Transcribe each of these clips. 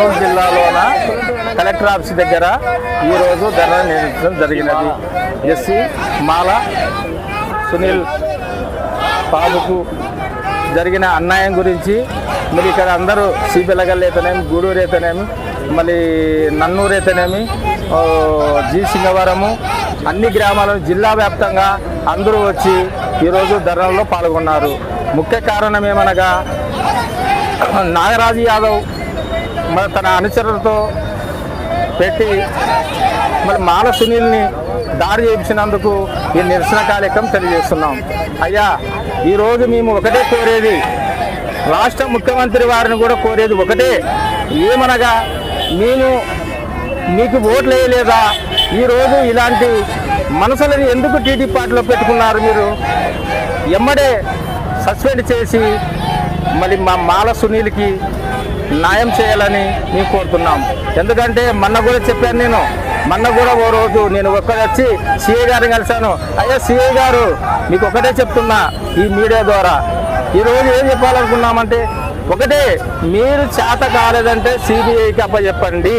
Kurnool జిల్లాలోన collector office దగ్గర ఈరోజు ధర్నా నిర్వహించడం జరిగినది. ఎస్సీ మాల సునీల్ బాబుకు జరిగిన అన్యాయం గురించి మరి ఇక్కడ అందరూ సిబిలగల్లేతనేమి గూడూరు అయితేనేమి మళ్ళీ నన్నూరు అయితేనేమి జీ జి సింగవరము అన్ని గ్రామాలు జిల్లా వ్యాప్తంగా అందరూ వచ్చి ఈరోజు ధర్నాల్లో పాల్గొన్నారు. ముఖ్య కారణం ఏమనగా నాగరాజు యాదవ్ మరి తన అనుచరులతో పెట్టి మరి మాల సునీల్ని దారి చేయించినందుకు ఈ నిరసన కార్యక్రమం తెలియజేస్తున్నాం. అయ్యా ఈరోజు మేము ఒకటే కోరేది. రాష్ట్ర ముఖ్యమంత్రి వారిని కూడా కోరేది ఒకటే. ఏమనగా మేము మీకు ఓట్లు వేయలేదా? ఈరోజు ఇలాంటి మనసులని ఎందుకు టీడీ పార్టీలో పెట్టుకున్నారు మీరు? ఎమ్మడే సస్పెండ్ చేసి మళ్ళీ మా మాల సునీల్కి న్యాయం చేయాలని మేము కోరుతున్నాం. ఎందుకంటే మొన్న కూడా చెప్పాను నేను మొన్న కూడా ఓ రోజు నేను ఒక్కడు వచ్చి సిఐ గారిని కలిశాను. అయ్యా సిఐ గారు మీకు ఒకటే చెప్తున్నా ఈ మీడియా ద్వారా. ఈరోజు ఏం చెప్పాలనుకున్నామంటే ఒకటే మీరు చేత కాలేదంటే సిబిఐకి అప్పచెప్పండి.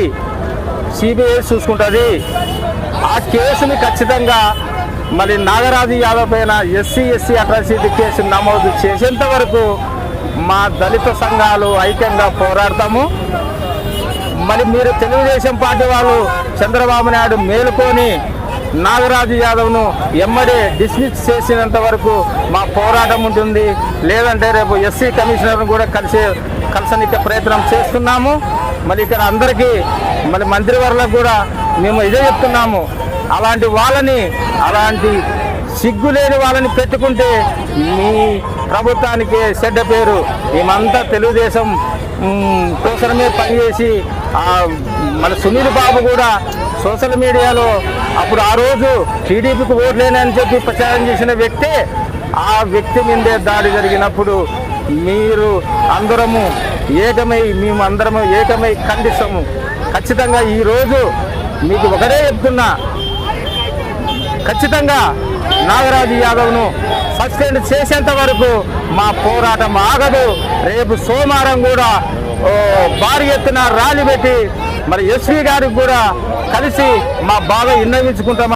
సిబిఐ చూసుకుంటుంది. ఆ కేసుని ఖచ్చితంగా మరి నాగరాజు యాదవ్ పైన ఎస్సీ ఎస్సీ అట్రాసిటీ కేసు నమోదు చేసేంత వరకు మా దళిత సంఘాలు ఐక్యంగా పోరాడతాము. మరి మీరు తెలుగుదేశం పార్టీ వాళ్ళు చంద్రబాబు నాయుడు మేలుకొని నాగరాజు యాదవ్ను ఎమ్మడే డిస్మిస్ చేసినంత వరకు మా పోరాటం ఉంటుంది. లేదంటే రేపు ఎస్సీ కమిషనర్ను కూడా కలిసే కలిసనిచ్చే ప్రయత్నం చేస్తున్నాము. మరి ఇక్కడ అందరికీ మరి మంత్రివర్లకు కూడా మేము ఇదే చెప్తున్నాము. అలాంటి వాళ్ళని అలాంటి సిగ్గు లేని వాళ్ళని పెట్టుకుంటే మీ ప్రభుత్వానికి చెడ్డ పేరు. మేమంతా తెలుగుదేశం కోసమే పనిచేసి మన సునీల్ బాబు కూడా సోషల్ మీడియాలో అప్పుడు ఆ రోజు టీడీపీకి ఓట్లేనని చెప్పి ప్రచారం చేసిన వ్యక్తే ఆ వ్యక్తి మీదే దాడి జరిగినప్పుడు మీరు అందరము ఏకమై మేము అందరము ఏకమై ఖండిస్తాము. ఖచ్చితంగా ఈరోజు మీకు ఒకటే చెప్తున్నా. ఖచ్చితంగా నాగరాజు యాదవ్ను సస్పెండ్ చేసేంత వరకు మా పోరాటం ఆగదు. రేపు సోమవారం కూడా ఓ, భారీ ఎత్తున ర్యాలీ పెట్టి మరి ఎస్వి గారికి కూడా కలిసి మా బాధ విన్నవించుకుంటాం